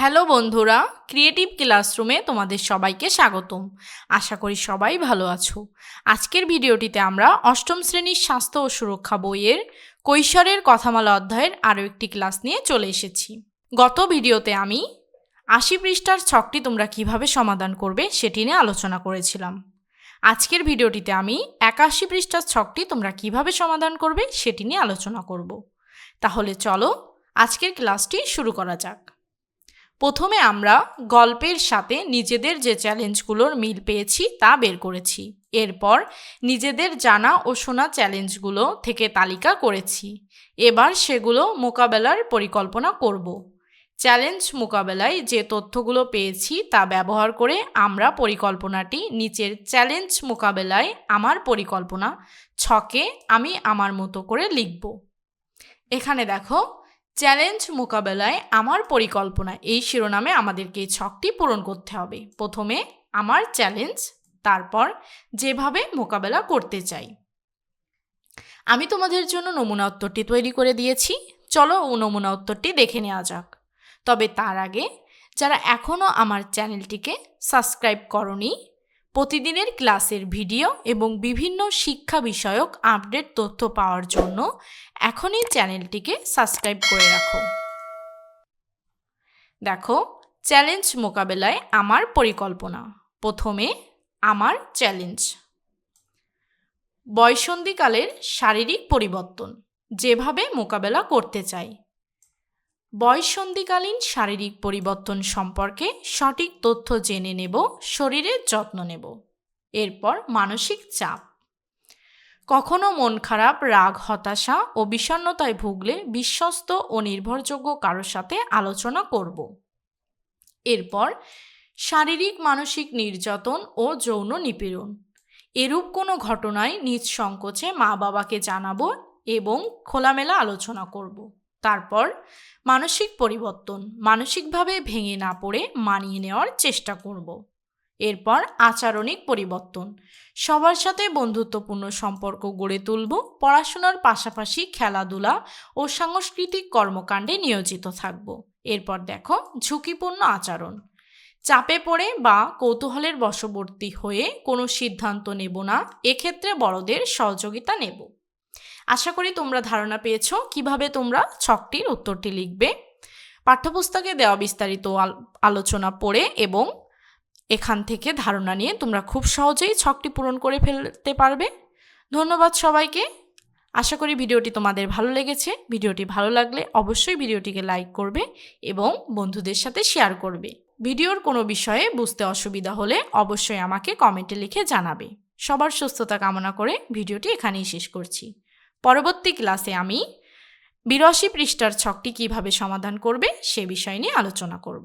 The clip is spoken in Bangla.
হ্যালো বন্ধুরা ক্রিয়েটিভ ক্লাসরুমে তোমাদের সবাইকে স্বাগতম। আশা করি সবাই ভালো আছো। আজকের ভিডিওটিতে আমরা অষ্টম শ্রেণির স্বাস্থ্য ও সুরক্ষা বইয়ের কৈশোরের কথামালা অধ্যায়ের আরও একটি ক্লাস নিয়ে চলে এসেছি। গত ভিডিওতে আমি আশি পৃষ্ঠার ছকটি তোমরা কীভাবে সমাধান করবে সেটি নিয়ে আলোচনা করেছিলাম। আজকের ভিডিওটিতে আমি একাশি পৃষ্ঠার ছকটি তোমরা কীভাবে সমাধান করবে সেটি নিয়ে আলোচনা করব। তাহলে চলো আজকের ক্লাসটি শুরু করা যাক। প্রথমে আমরা গল্পের সাথে নিজেদের যে চ্যালেঞ্জগুলোর মিল পেয়েছি তা বের করেছি। এরপর নিজেদের জানা ও শোনা চ্যালেঞ্জগুলো থেকে তালিকা করেছি। এবার সেগুলো মোকাবেলার পরিকল্পনা করব। চ্যালেঞ্জ মোকাবেলায় যে তথ্যগুলো পেয়েছি তা ব্যবহার করে আমরা পরিকল্পনাটি নিচের চ্যালেঞ্জ মোকাবেলায় আমার পরিকল্পনা ছকে আমি আমার মতো করে লিখব। এখানে দেখো চ্যালেঞ্জ মোকাবেলায় আমার পরিকল্পনা এই শিরোনামে আমাদেরকে এই ছকটি পূরণ করতে হবে। প্রথমে আমার চ্যালেঞ্জ তারপর যেভাবে মোকাবেলা করতে চাই। আমি তোমাদের জন্য নমুনা উত্তরটি তৈরি করে দিয়েছি। চলো ও নমুনা উত্তরটি দেখে নেওয়া যাক। তবে তার আগে যারা এখনও আমার চ্যানেলটিকে সাবস্ক্রাইব করনি প্রতিদিনের ক্লাসের ভিডিও এবং বিভিন্ন শিক্ষা বিষয়ক আপডেট তথ্য পাওয়ার জন্য এখনই চ্যানেলটিকে সাবস্ক্রাইব করে রাখো। দেখো, চ্যালেঞ্জ মোকাবেলায় আমার পরিকল্পনা। প্রথমে, আমার চ্যালেঞ্জ। বয়সন্ধিকালের শারীরিক পরিবর্তন, যেভাবে মোকাবেলা করতে চাই। বয়সন্ধিকালীন শারীরিক পরিবর্তন সম্পর্কে সঠিক তথ্য জেনে নেব শরীরের যত্ন নেব। এরপর মানসিক চাপ। কখনো মন খারাপ, রাগ, হতাশা ও বিষণ্ণতায় ভুগলে বিশ্বস্ত ও নির্ভরযোগ্য কারোর সাথে আলোচনা করব। এরপর শারীরিক, মানসিক নির্যাতন ও যৌন নিপীড়ন। এরূপ কোনো ঘটনায় নিজ সংকোচে মা বাবাকে জানাব এবং খোলামেলা আলোচনা করব। তারপর মানসিক পরিবর্তন, মানসিকভাবে ভেঙে না পড়ে মানিয়ে নেওয়ার চেষ্টা করব। এরপর আচরণিক পরিবর্তন, সবার সাথে বন্ধুত্বপূর্ণ সম্পর্ক গড়ে তুলব, পড়াশোনার পাশাপাশি খেলাধুলা ও সাংস্কৃতিক কর্মকাণ্ডে নিয়োজিত থাকব। এরপর দেখো ঝুঁকিপূর্ণ আচরণ, চাপে পড়ে বা কৌতূহলের বশবর্তী হয়ে কোনো সিদ্ধান্ত নেব না, এক্ষেত্রে বড়দের সহযোগিতা নেব। আশা করি তোমরা ধারণা পেয়েছ কীভাবে তোমরা ছকটির উত্তরটি লিখবে। পাঠ্যপুস্তকে দেওয়া বিস্তারিত আলোচনা পড়ে এবং এখান থেকে ধারণা নিয়ে তোমরা খুব সহজেই ছকটি পূরণ করে ফেলতে পারবে। ধন্যবাদ সবাইকে। আশা করি ভিডিওটি তোমাদের ভালো লেগেছে। ভিডিওটি ভালো লাগলে অবশ্যই ভিডিওটিকে লাইক করবে এবং বন্ধুদের সাথে শেয়ার করবে। ভিডিওর কোনো বিষয়ে বুঝতে অসুবিধা হলে অবশ্যই আমাকে কমেন্টে লিখে জানাবে। সবার সুস্থতা কামনা করে ভিডিওটি এখানেই শেষ করছি। পরবর্তী ক্লাসে আমি বিরাশি পৃষ্ঠার ছকটি কীভাবে সমাধান করবে সে বিষয় নিয়ে আলোচনা করব।